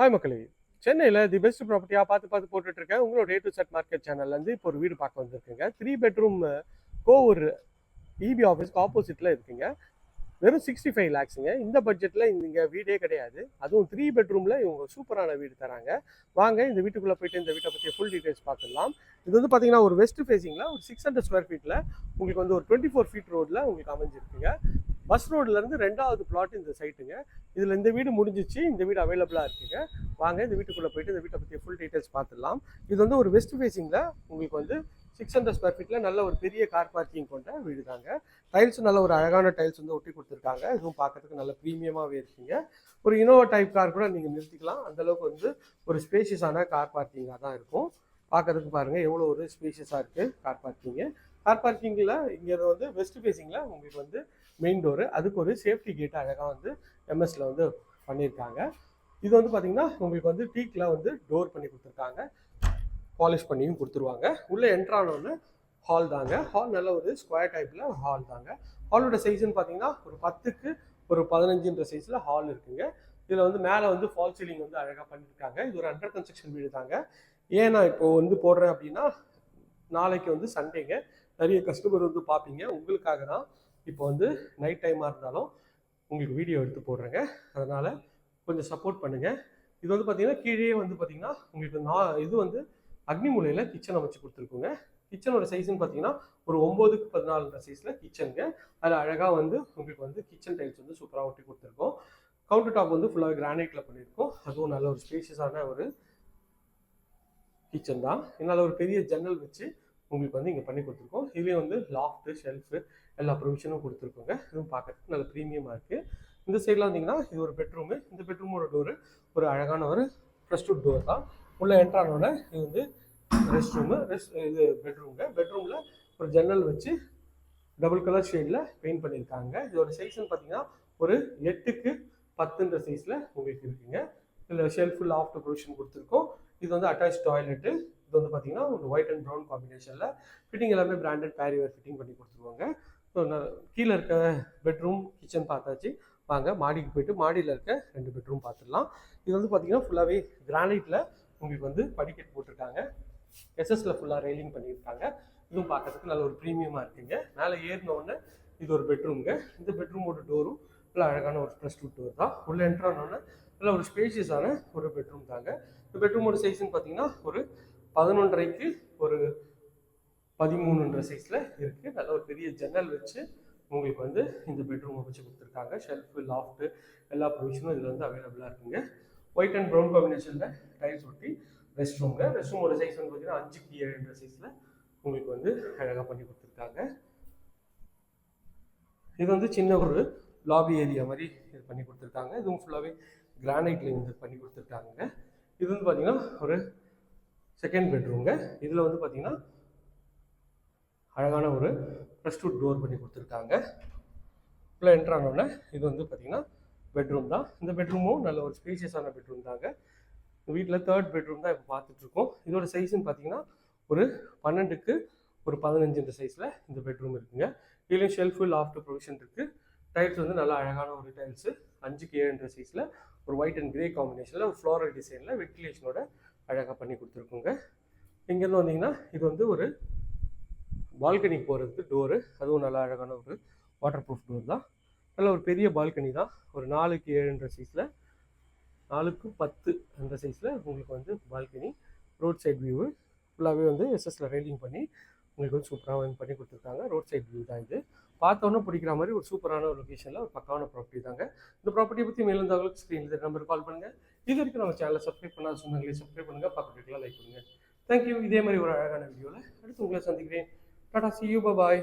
Hi மக்களே. சென்னையில் the best ப்ராப்பர்ட்டியாக பார்த்து பார்த்து போட்டுட்டு இருக்கேன் உங்களோட ஏ டு செட் மார்க்கெட் சேனல்லேருந்து இப்போ ஒரு வீடு பார்க்க வந்திருக்குங்க. த்ரீ பெட்ரூம் கோவூர் இபி ஆஃபீஸ்க்கு ஆப்போசிட்டில் இருக்குங்க. வெறும் சிக்ஸ்டி ஃபைவ் லேக்ஸுங்க இந்த பட்ஜெட்டில் இங்கே வீடே கிடையாது. அதுவும் த்ரீ பெட்ரூமில் இவங்க சூப்பரான வீடு தராங்க. வாங்க இந்த வீட்டுக்குள்ளே போயிட்டு இந்த வீட்டை பற்றி ஃபுல் டீட்டெயில்ஸ் பார்த்துடலாம். இது வந்து பார்த்தீங்கன்னா ஒரு வெஸ்ட் ஃபேஸிங்கில் ஒரு சிக்ஸ் ஹண்ட்ரட் ஸ்கொயர் ஃபீட்டில் உங்களுக்கு வந்து ஒரு டுவெண்ட்டி ஃபோர் ஃபீட் ரோடில் உங்களுக்கு அமைஞ்சிருக்குங்க. பஸ் ரோட்லேருந்து ரெண்டாவது பிளாட் இந்த சைட்டுங்க இதில் இந்த வீடு முடிஞ்சிச்சு. இந்த வீடு அவைலபிளாக இருக்குங்க. வாங்க இந்த வீட்டுக்குள்ளே போயிட்டு இந்த வீட்டை பற்றி ஃபுல் டீட்டெயில்ஸ் பார்த்துடலாம். இது வந்து ஒரு வெஸ்ட் ஃபேஸிங்கில் உங்களுக்கு வந்து சிக்ஸ் ஹண்ட்ரட் ஸ்கொயர் ஃபீட்டில் நல்ல ஒரு பெரிய கார் பார்க்கிங் கொண்ட வீடு தாங்க டைல்ஸும் நல்ல ஒரு அழகான டைல்ஸ் வந்து ஒட்டி கொடுத்துருக்காங்க. இதுவும் பார்க்கறதுக்கு நல்ல ப்ரீமியமாகவே இருக்குங்க. ஒரு இனோவா டைப் கார் கூட நீங்கள் நிறுத்திக்கலாம். அந்தளவுக்கு வந்து ஒரு ஸ்பேஷியஸான கார் பார்க்கிங்காக தான் இருக்கும். பார்க்கறதுக்கு பாருங்கள் எவ்வளோ ஒரு ஸ்பேஷியஸாக இருக்குது கார் பார்க்கிங்கு கார் பார்க்கிங்கில் இங்கே வந்து வெஸ்ட் ஃபேஸிங்கில் உங்களுக்கு வந்து மெயின் டோரு அதுக்கு ஒரு சேஃப்டி கேட் அழகாக வந்து எம்எஸ்ல வந்து பண்ணியிருக்காங்க இது வந்து பார்த்தீங்கன்னா உங்களுக்கு வந்து டீக்கில் வந்து டோர் பண்ணி கொடுத்துருக்காங்க. பாலிஷ் பண்ணியும் கொடுத்துருவாங்க. உள்ளே என்ட்ரானோன்னு ஹால் தாங்க. ஹால் நல்ல ஒரு ஸ்கொயர் டைப்பில் ஹால் தாங்க. ஹாலோட சைஸ்ன்னு பார்த்தீங்கன்னா ஒரு பத்துக்கு ஒரு பதினஞ்சுன்ற சைஸில் ஹால் இருக்குங்க. இதில் வந்து மேலே வந்து ஃபால் சீலிங் வந்து அழகாக பண்ணியிருக்காங்க இது ஒரு அண்டர் கன்ஸ்ட்ரக்ஷன் வீடு தாங்க. ஏன் நான் இப்போ வந்து போடுறேன் அப்படின்னா நாளைக்கு வந்து சண்டேங்க நிறைய கஸ்டமர் வந்து பார்ப்பீங்க. உங்களுக்காக தான். இப்போ வந்து நைட் டைமாக இருந்தாலும் உங்களுக்கு வீடியோ எடுத்து போடுறேங்க. அதனால் கொஞ்சம் சப்போர்ட் பண்ணுங்கள் இது வந்து பார்த்தீங்கன்னா கீழே வந்து பார்த்தீங்கன்னா உங்களுக்கு நான் இது வந்து அக்னி மூலையில் கிச்சன் அமைச்சு கொடுத்துருக்குங்க. கிச்சனோட சைஸ்ன்னு பார்த்தீங்கன்னா ஒரு ஒம்போதுக்கு பதினாலுன்ற சைஸில் கிச்சனுங்க அதில் அழகாக வந்து உங்களுக்கு வந்து கிச்சன் டைல்ஸ் வந்து சூப்பராக ஒட்டி கொடுத்துருக்கோம். கவுண்டர் டாப் வந்து ஃபுல்லாக கிரானைட்டில் பண்ணியிருக்கோம் அதுவும் நல்ல ஒரு ஸ்பேஷியஸான ஒரு கிச்சன் தான். என்னால் ஒரு பெரிய ஜன்னல் வச்சு உங்களுக்கு வந்து இங்கே பண்ணி கொடுத்துருக்கோம். இதுலேயும் வந்து லாஃப்ட்டு ஷெல்ஃபு எல்லா ப்ரொவிஷனும் கொடுத்துருக்கோங்க. இதுவும் பார்க்கறதுக்கு நல்ல ப்ரீமியமாக இருக்குது இந்த சைடில் வந்தீங்கன்னா இது ஒரு பெட்ரூமு இந்த பெட்ரூமோட டோரு ஒரு அழகான ஒரு ப்ரெஸ்டூட் டோர் தான். உள்ளே என்ட்ரானோட இது வந்து ரெஸ்ட் ரூமு ரெஸ்ட் இது பெட்ரூமுங்க பெட்ரூமில் ஒரு ஜன்னல் வச்சு டபுள் கலர் ஷேடில் பெயிண்ட் பண்ணியிருக்காங்க. இதோட சைஸ்ன்னு பார்த்தீங்கன்னா ஒரு எட்டுக்கு பத்துன்ற சைஸில் உங்களுக்கு இருக்குங்க. இதில் ஷெல்ஃபு லாஃப்ட் ப்ரொவிஷன் கொடுத்துருக்கோம். இது வந்து அட்டாச் டாய்லெட்டு இது வந்து பார்த்தீங்கன்னா ஒரு ஒயிட் அண்ட் ப்ரௌன் காம்பினேஷனில் ஃபிட்டிங் எல்லாமே பிராண்டட் பேரிவேர் ஃபிட்டிங் பண்ணி கொடுத்துருவாங்க. ஸோ கீழே இருக்க பெட்ரூம் கிச்சன் பார்த்தாச்சு. வாங்க மாடிக்கு போயிட்டு மாடியில் இருக்க ரெண்டு பெட்ரூம் பார்த்துடலாம். இது வந்து பார்த்தீங்கன்னா ஃபுல்லாகவே கிரானைட்டில் உங்களுக்கு வந்து படிக்கட்டு போட்டிருக்காங்க. எஸ்எஸ்ல ஃபுல்லாக ரெயிலிங் பண்ணியிருக்காங்க. இதுவும் பார்க்கறதுக்கு நல்ல ஒரு ப்ரீமியமாக இருக்குங்க. மேலே ஏறினோடனே இது ஒரு பெட்ரூம்ங்க இந்த பெட்ரூமோட டோரும் நல்லா அழகான ஒரு ப்ளஸ் டூ டோர் தான். உள்ளே என்ட்ரானோடனே நல்ல ஒரு ஸ்பேஷியஸான ஒரு பெட்ரூம் தாங்க. இந்த பெட்ரூமோட சைஸ்ன்னு பார்த்தீங்கன்னா ஒரு பதினொன்றரைக்கு ஒரு பதிமூணுன்ற சைஸில் இருக்குது நல்ல ஒரு பெரிய ஜன்னல் வச்சு உங்களுக்கு வந்து இந்த பெட்ரூமை வச்சு கொடுத்துருக்காங்க. ஷெல்ஃபு லாஃப்ட்டு எல்லா ப்ரொவிஷனும் இதில் வந்து அவைலபிளாக இருக்குங்க. ஒயிட் அண்ட் ப்ரௌன் காம்பினேஷனில் டைல்ஸ் ஒட்டி ரெஸ்ட் ரூம்ங்க ரெஸ்ட் ரூமோட சைஸ் வந்து பார்த்தீங்கன்னா அஞ்சுக்கு ஏழுன்ற சைஸில் உங்களுக்கு வந்து அழகாக பண்ணி கொடுத்துருக்காங்க. இது வந்து சின்ன ஒரு லாபி ஏரியா மாதிரி இது பண்ணி கொடுத்துருக்காங்க. இதுவும் ஃபுல்லாகவே கிரானைட்ல இது பண்ணி கொடுத்துருக்காங்க. இது வந்து பார்த்தீங்கன்னா ஒரு செகண்ட் பெட்ரூம்ங்க இதில் வந்து பார்த்தீங்கன்னா அழகான ஒரு ப்ரெஸ்டூட் டோர் பண்ணி கொடுத்துருக்காங்க. உள்ளே என்ட்ரானோடனே இது வந்து பார்த்தீங்கன்னா பெட்ரூம் தான். இந்த பெட்ரூமும் நல்ல ஒரு ஸ்பேஷியஸான பெட்ரூம் தாங்க. வீட்டில் தேர்ட் பெட்ரூம் தான் இப்போ பார்த்துட்ருக்கோம் இதோட சைஸ்ன்னு பார்த்தீங்கன்னா ஒரு பன்னெண்டுக்கு ஒரு பதினஞ்சுன்ற சைஸில் இந்த பெட்ரூம் இருக்குங்க. இதுலேயும் ஷெல்ஃபு லாஃப்ட் ப்ரொவிஷன் இருக்குது டைல்ஸ் வந்து நல்லா அழகான ஒரு டைல்ஸு அஞ்சுக்கு ஏழுன்ற சைஸில் ஒரு ஒயிட் அண்ட் கிரே காம்பினேஷனில் ஒரு ஃப்ளோரல் டிசைனில் வெட்டிலேஷனோட அழகாக பண்ணி கொடுத்துருக்கோங்க. இங்கேருந்து வந்தீங்கன்னா இது வந்து ஒரு பால்கனி போகிறதுக்கு டோரு அதுவும் நல்லா அழகான ஒரு வாட்டர் ப்ரூஃப் டோர் தான். நல்ல ஒரு பெரிய பால்கனி தான். ஒரு நாலுக்கு ஏழுன்ற சைஸில் நாலுக்கு பத்து அந்த சைஸில் உங்களுக்கு வந்து பால்கனி ரோட் சைட் வியூவு ஃபுல்லாகவே வந்து எஸ்எஸில் ரெயிலிங் பண்ணி உங்களுக்கு வந்து சூப்பராக வந்து பண்ணி கொடுத்துருக்காங்க. ரோட் சைட் வியூ தான் இது. பார்த்தோன்னே பிடிக்கிற மாதிரி ஒரு சூப்பரான ஒரு லொக்கேஷனில் ஒரு பக்காவான ப்ராப்பர்ட்டி தாங்க. இந்த ப்ராப்பர்ட்டியை பற்றி மேலும் தகவலுக்கு ஸ்க்ரீனில் நம்பர் கால் பண்ணுங்கள் இது வரைக்கும் நம்ம சேனலை சப்ஸ்கிரைப் பண்ணாத சொந்தங்களே சப்ஸ்கிரைப் பண்ணுங்கள் பக்கத்துக்குலாம் லைக் பண்ணுங்கள் தேங்க்யூ இதே மாதிரி ஒரு அழகான வீடியோவில் அடுத்து உங்களை சந்திக்கிறேன். Tata C you bye